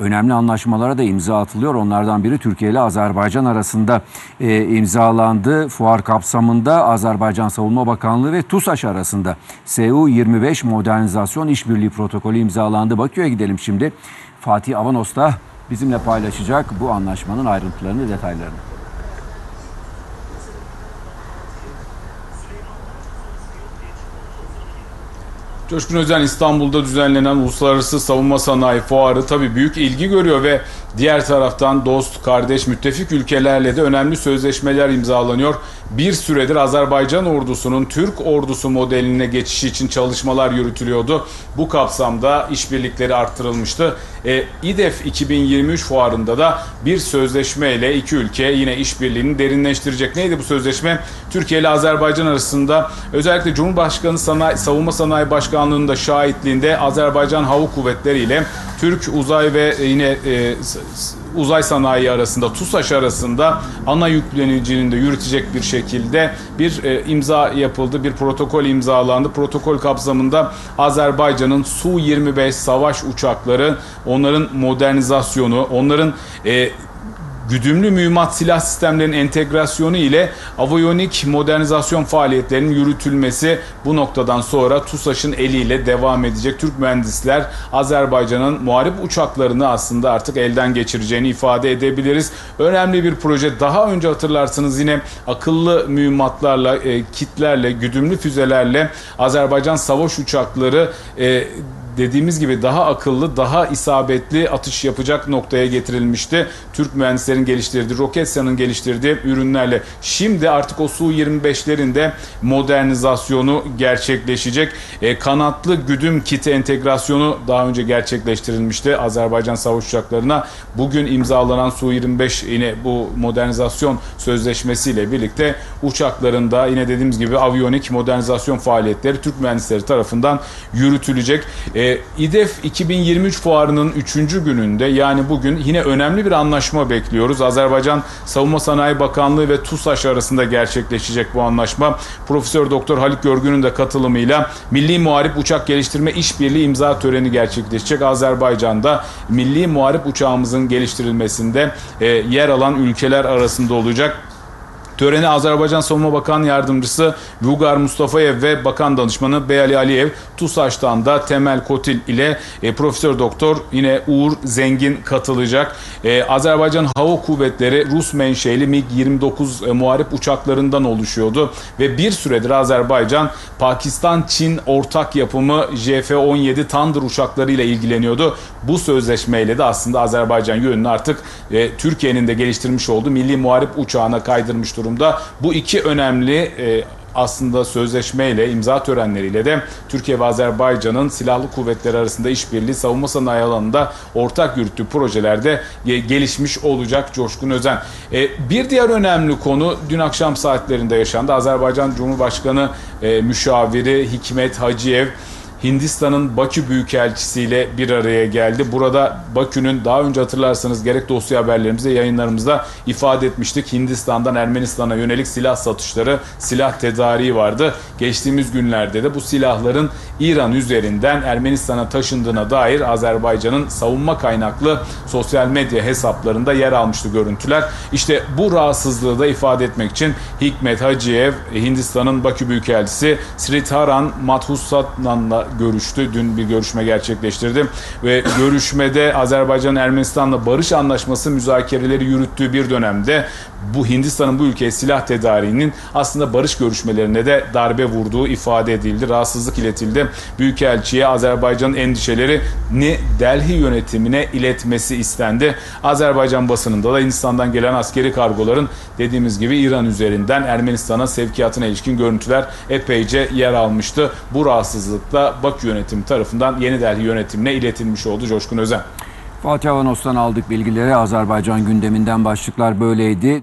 önemli anlaşmalara da imza atılıyor. Onlardan biri Türkiye ile Azerbaycan arasında e, imzalandı. Fuar kapsamında Azerbaycan Savunma Bakanlığı ve TUSAŞ arasında SU-25 modernizasyon işbirliği protokolü imzalandı. Bakü'ye gidelim şimdi. Fatih Avanos da bizimle paylaşacak bu anlaşmanın ayrıntılarını, detaylarını. Coşkun Özen İstanbul'da düzenlenen Uluslararası Savunma Sanayi Fuarı tabii büyük ilgi görüyor ve diğer taraftan dost, kardeş, müttefik ülkelerle de önemli sözleşmeler imzalanıyor. Bir süredir Azerbaycan ordusunun Türk ordusu modeline geçişi için çalışmalar yürütülüyordu. Bu kapsamda işbirlikleri arttırılmıştı. E, İDEF 2023 fuarında da bir sözleşmeyle iki ülke yine işbirliğini derinleştirecek. Neydi bu sözleşme? Türkiye ile Azerbaycan arasında özellikle Cumhurbaşkanı Sanayi, Savunma Sanayi Başkanlığı'nın da şahitliğinde Azerbaycan Hava Kuvvetleri ile Türk uzay ve yine e, s- s- uzay sanayi arasında TUSAŞ arasında ana yüklenicinin de yürütecek bir şekilde bir e, imza yapıldı. Bir protokol imzalandı. Protokol kapsamında Azerbaycan'ın Su-25 savaş uçakları, onların modernizasyonu, onların e, güdümlü mühimmat silah sistemlerinin entegrasyonu ile avoyonik modernizasyon faaliyetlerinin yürütülmesi bu noktadan sonra TUSAŞ'ın eliyle devam edecek. Türk mühendisler Azerbaycan'ın muharip uçaklarını aslında artık elden geçireceğini ifade edebiliriz. Önemli bir proje. Daha önce hatırlarsınız yine akıllı mühimmatlarla, e, kitlerle, güdümlü füzelerle Azerbaycan savaş uçakları e, dediğimiz gibi daha akıllı, daha isabetli atış yapacak noktaya getirilmişti. Türk mühendislerin geliştirdiği, Roketsan'ın geliştirdiği ürünlerle. Şimdi artık o Su-25'lerin de modernizasyonu gerçekleşecek. E, kanatlı güdüm kiti entegrasyonu daha önce gerçekleştirilmişti Azerbaycan savaş uçaklarına. Bugün imzalanan Su-25 yine bu modernizasyon sözleşmesiyle birlikte uçakların da yine dediğimiz gibi aviyonik modernizasyon faaliyetleri Türk mühendisleri tarafından yürütülecek. E, İDEF 2023 fuarının 3. gününde yani bugün yine önemli bir anlaşma bekliyoruz. Azerbaycan Savunma Sanayi Bakanlığı ve TUSAŞ arasında gerçekleşecek bu anlaşma. Profesör Doktor Haluk Görgün'ün de katılımıyla Milli Muharip Uçak Geliştirme İşbirliği imza töreni gerçekleşecek. Azerbaycan'da milli muharip uçağımızın geliştirilmesinde e, yer alan ülkeler arasında olacak. Töreni Azerbaycan Savunma Bakan Yardımcısı Vugar Mustafayev ve Bakan Danışmanı Beyali Aliyev, TUSAŞ'tan da Temel Kotil ile e, Profesör Doktor yine Uğur Zengin katılacak. E, Azerbaycan Hava Kuvvetleri Rus menşeli MiG-29 e, muharip uçaklarından oluşuyordu ve bir süredir Azerbaycan Pakistan-Çin ortak yapımı JF-17 Thunder uçaklarıyla ilgileniyordu. Bu sözleşmeyle de aslında Azerbaycan yönünü artık e, Türkiye'nin de geliştirmiş olduğu milli muharip uçağına kaydırmış durumda. Bu iki önemli e, aslında sözleşmeyle, imza törenleriyle de Türkiye ve Azerbaycan'ın silahlı kuvvetleri arasında işbirliği savunma sanayi alanında ortak yürüttüğü projelerde ge- gelişmiş olacak Coşkun Özen. E, bir diğer önemli konu dün akşam saatlerinde yaşandı. Azerbaycan Cumhurbaşkanı e, müşaviri Hikmet Hacıyev Hindistan'ın Bakü Büyükelçisi ile bir araya geldi. Burada Bakü'nün daha önce hatırlarsanız gerek dosya haberlerimizde yayınlarımızda ifade etmiştik. Hindistan'dan Ermenistan'a yönelik silah satışları, silah tedariği vardı. Geçtiğimiz günlerde de bu silahların İran üzerinden Ermenistan'a taşındığına dair Azerbaycan'ın savunma kaynaklı sosyal medya hesaplarında yer almıştı görüntüler. İşte bu rahatsızlığı da ifade etmek için Hikmet Hacıyev, Hindistan'ın Bakü Büyükelçisi Sritharan Mathusatnan'la görüştü. Dün bir görüşme gerçekleştirdi ve görüşmede Azerbaycan Ermenistan'la barış anlaşması müzakereleri yürüttüğü bir dönemde bu Hindistan'ın bu ülkeye silah tedariğinin aslında barış görüşmelerine de darbe vurduğu ifade edildi. Rahatsızlık iletildi. Büyükelçiye Azerbaycan'ın endişelerini Delhi yönetimine iletmesi istendi. Azerbaycan basınında da Hindistan'dan gelen askeri kargoların dediğimiz gibi İran üzerinden Ermenistan'a sevkiyatına ilişkin görüntüler epeyce yer almıştı. Bu rahatsızlıkla Bakü yönetimi tarafından Yeni Delhi yönetimine iletilmiş oldu Coşkun Özen. Fatih Avanos'tan aldık bilgileri. Azerbaycan gündeminden başlıklar böyleydi.